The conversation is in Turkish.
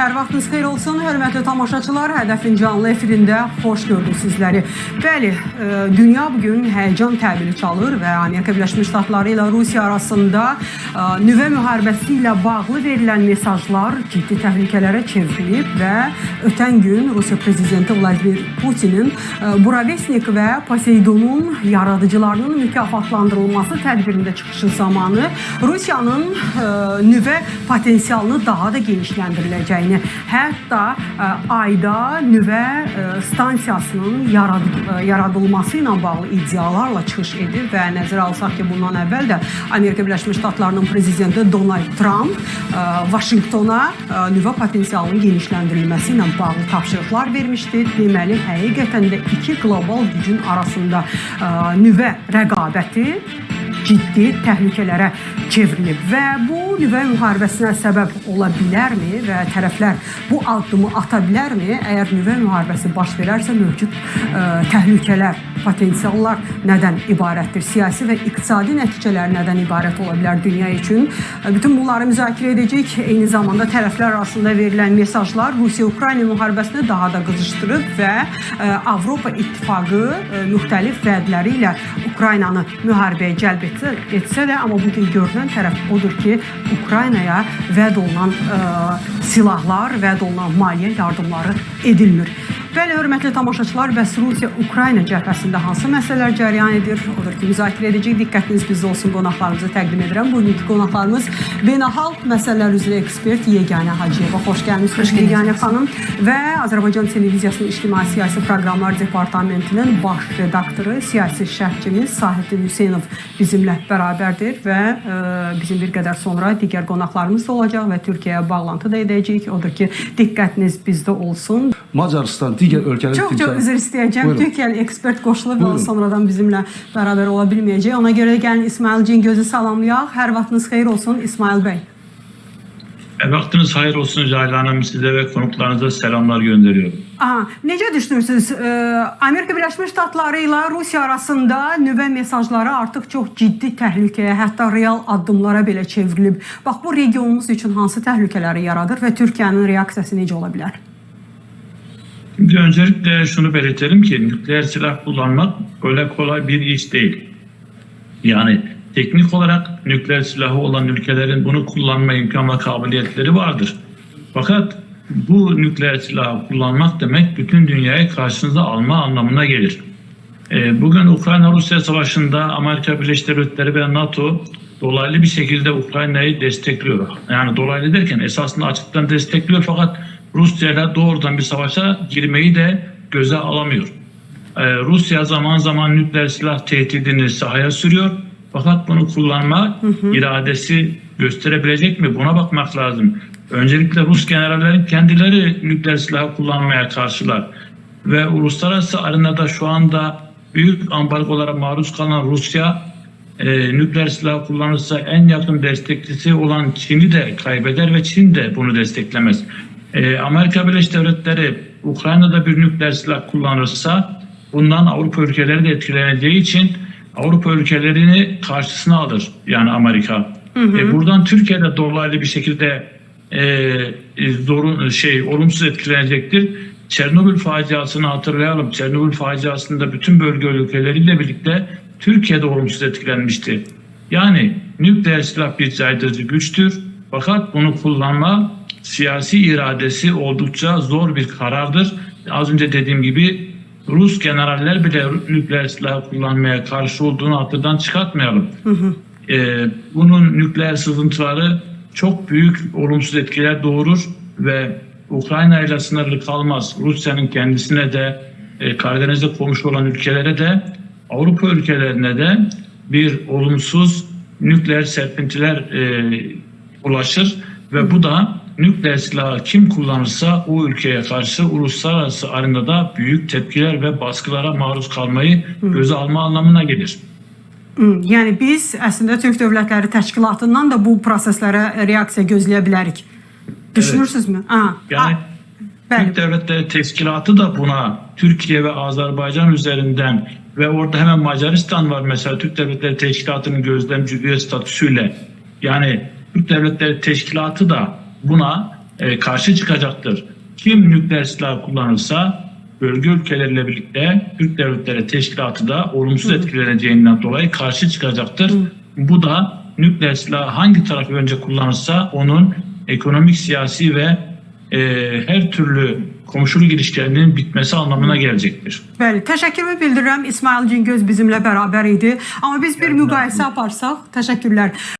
hər vaxtınız xeyir olsun. Hörmətli tamaşaçılar, Hədəfin canlı efirində xoş gördük sizləri. Bəli, e, dünya bu gün həyəcan təbili çalır və Amerika Birləşmiş Ştatları ilə Rusiya arasında e, nüvə müharibəsi ilə bağlı verilən mesajlar ciddi təhlükələrə çevrilib və ötən gün Rusiya prezidenti Vladimir Putinin e, Buravesnik və Poseidonun yaradıcılarının mükafatlandırılması tədbirində çıxışı zamanı Rusiyanın nüvə potensialını daha da genişləndiriləcəyini, hətta ə, ayda nüvə ə, stansiyasının ə, yaradılması ilə bağlı iddialarla çıxış edir və nəzərə alsaq ki, bundan əvvəl də Amerika Birləşmiş Ştatlarının prezidenti Donald Trump ə, Vaşinqtona ə, nüvə potensialının genişləndirilməsi ilə bağlı tapşırıqlar vermişdi. Deməli, həqiqətən də iki qlobal gücün arasında ə, nüvə rəqabəti ciddi təhlükələrə çevrilib və bu nüvə müharibəsinə səbəb ola bilərmi və tərəflər bu addımı ata bilərmi? Əgər nüvə müharibəsi baş verərsə mövcud ə, təhlükələr, potensiallar nədən ibarətdir? Siyasi və iqtisadi nəticələr nədən ibarət ola bilər dünya üçün? Bütün bunları müzakirə edəcəyik. Eyni zamanda tərəflər arasında verilən mesajlar Rusiya-Ukrayna müharibəsini daha da qızışdırıb və ə, Avropa İttifaqı ə, müxtəlif vədləri ilə Ukraynanı müharibəyə cəlb etsə, etsə də, amma bu gün görünən tərəf odur ki, Ukraynaya vəd olunan ə, silahlar, vəd olunan maliyyə yardımları edilmir. Bəli, hörmətli tamaşaçılar, bəs Rusiya-Ukrayna cəbhəsində hansı məsələlər cərəyan edir? Odur ki, müzakirə edəcək. Diqqətiniz bizdə olsun, qonaqlarımızı təqdim edirəm. Bugünkü qonaqlarımız beynəlxalq məsələlər üzrə ekspert Yeganə Hacıyeva. Xoş gəlmisiniz Yeganə xanım və Azərbaycan televiziyasının ictimai siyasi proqramlar departamentinin baş redaktoru, siyasi şərhçimiz Sahidin Hüseynov bizimlə bərabərdir və ə, bizim bir qədər sonra digər qonaqlarımız da olacaq və Türkiyəyə bağlantı da edəcəyik. Odur ki, diqqətiniz bizdə olsun. Macaristan, digər ölkələr Çox çox üzr istəyəcəm. Buyurun. Türkiyəli ekspert qoşulub və o sonradan bizimlə bərabər ola bilməyəcək. Ona görə gəlin İsmail Cingözü salamlayaq. Hər vaxtınız xeyir olsun İsmail bəy. E, vaktiniz hayır olsun Cahil Hanım. Size ve konuklarınıza selamlar gönderiyorum. Aha, necə düşünürsünüz? Ee, Amerika Birləşmiş Ştatları ilə Rusiya arasında nüvə mesajları artıq çox ciddi təhlükəyə, hətta real addımlara belə çevrilib. Bax bu regionumuz üçün hansı təhlükələri yaradır və Türkiyənin reaksiyası necə ola bilər? Şimdi öncelikle şunu belirtelim ki nükleer silah kullanmak öyle kolay bir iş değil. Yani teknik olarak nükleer silahı olan ülkelerin bunu kullanma imkan ve kabiliyetleri vardır. Fakat bu nükleer silahı kullanmak demek bütün dünyayı karşınıza alma anlamına gelir. Ee, Bugün Ukrayna-Rusya savaşında Amerika Birleşik Devletleri ve NATO dolaylı bir şekilde Ukrayna'yı destekliyor. Yani dolaylı derken esasında açıktan destekliyor fakat Rusya ile doğrudan bir savaşa girmeyi de göze alamıyor. Ee, Rusya zaman zaman nükleer silah tehdidini sahaya sürüyor. Fakat bunu kullanma iradesi gösterebilecek mi? Buna bakmak lazım. Öncelikle Rus generallerin kendileri nükleer silah kullanmaya karşılar. Ve uluslararası arenada şu anda büyük ambargolara maruz kalan Rusya e, nükleer silah kullanırsa en yakın destekçisi olan Çin'i de kaybeder ve Çin de bunu desteklemez. E, Amerika Birleşik Devletleri Ukrayna'da bir nükleer silah kullanırsa bundan Avrupa ülkeleri de etkileneceği için Avrupa ülkelerini karşısına alır yani Amerika. E, buradan Türkiye de dolaylı bir şekilde e, e, zorun şey olumsuz etkilenecektir. Çernobil faciasını hatırlayalım. Çernobil faciasında bütün bölge ülkeleriyle birlikte Türkiye de olumsuz etkilenmişti. Yani nükleer silah bir caydırıcı güçtür. Fakat bunu kullanma siyasi iradesi oldukça zor bir karardır. Az önce dediğim gibi Rus generaller bile nükleer silah kullanmaya karşı olduğunu hatırdan çıkartmayalım. Ee, bunun nükleer sızıntıları çok büyük olumsuz etkiler doğurur ve Ukrayna ile sınırlı kalmaz. Rusya'nın kendisine de e, Karadeniz'de komşu olan ülkelere de Avrupa ülkelerine de bir olumsuz nükleer serpintiler e, ulaşır ve bu da nükleer silahı kim kullanırsa o ülkeye karşı uluslararası arenada büyük tepkiler ve baskılara maruz kalmayı göze alma anlamına gelir. Yəni biz əslində Türk Dövlətləri Təşkilatından da bu proseslərə reaksiya gözləyə bilərik. Düşünürsünüzmü? Aha. Yani Bəli. Türk Devletleri Teşkilatı da buna Türkiye ve Azerbaycan üzerinden ve orada hemen Macaristan var mesela Türk Devletleri Teşkilatı'nın gözlemci üye statüsüyle. Yani Türk Devletleri Teşkilatı da buna e, karşı çıkacaktır. Kim nükleer silah kullanırsa bölge ülkeleriyle birlikte Türk Devletleri Teşkilatı da olumsuz etkileneceğinden dolayı karşı çıkacaktır. Bu da nükleer silahı hangi taraf önce kullanırsa onun ekonomik, siyasi ve e, her türlü komşuluk ilişkilerinin bitmesi anlamına gelecektir. Bəli, təşəkkürümü bildirirəm. İsmail Cingöz bizimlə bərabər idi. Amma biz bir müqayisə aparsaq, təşəkkürlər.